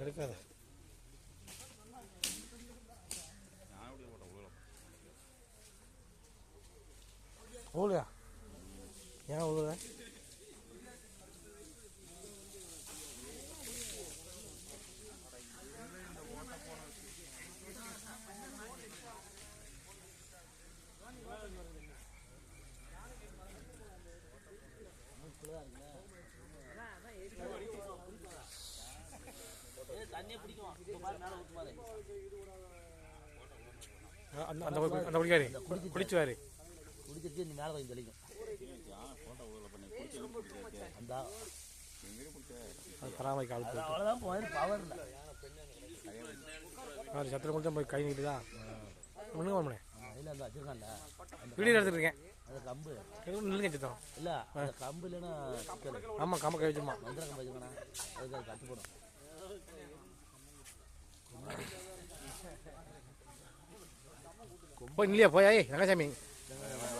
எடுக்காத ஊழியா ஏன் உள்ள தண்ணியே பாரு மேலே ஊற்றுமாதே அந்த அந்த அந்த குடிக்காரு. குடிச்சுவாரு. குடிச்சிட்டு இந்த மேலே கொஞ்சம் தெளிக்கும். அந்த பராமரிக்க ஆள் அவ்வளோதான் போய் பவர் இல்லை. சத்திரம் கொடுத்தா போய் கை ஒன்றுங்க அதில் அந்த வச்சிருக்கான்ல. அந்த வீடியோ எடுத்துட்டு இருக்கேன். அந்த கம்பு. நில்லுங்க சித்தம். இல்லை அந்த கம்பு இல்லைன்னா ஆமாம் கம்ம கை வச்சிருமா? மந்திர கம்பு வச்சுக்கணும் அதுக்கு அது கட்டு போடும் போய் நில்லையா? போய்? ரங்கசாமி.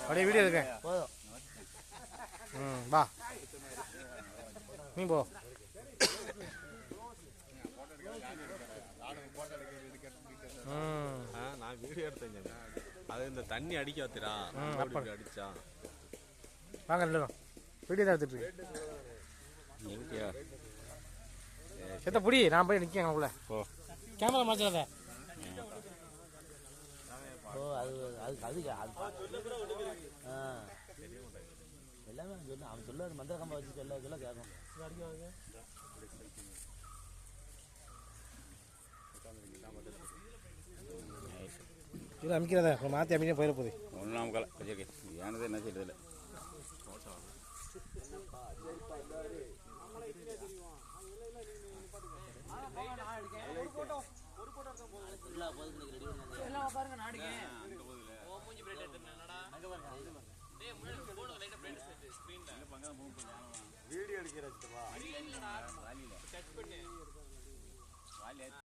அப்படியே வீடியோ இருக்கேன் போதும் ம் வா. நீ போ. நான் வீடியோ எடுத்தேங்க அது இந்த தண்ணி அடிக்க இப்படி அடிச்சா. வாங்க நில்லுங்க. வீடியோ தான் எடுத்துட்டு செத்த புடி நான் போய் நிற்கேன் உள்ள ஓ கேமரா மாற்றாத ஓ அது அதுக்கு அது ஆ. எல்லாமே அவன் சொல்ல அவன் சொல்ல மந்திர கம்பை வச்சு சொல்ல சொல்ல கேட்கும் இல்லை அமைக்கிறதா. அப்புறம் மாற்றி அமைக்க போயிட போகுது. ஒன்றாம் கால வச்சிருக்கேன் ஏனது என்ன செய்யறதில்ல எல்லா ஓ மூஞ்சி பிரைட் அங்க டேய் முன்னாடி போடு லைட்டா பிரைட் வீடியோ எடுக்கிறதுக்கு வா இல்லடா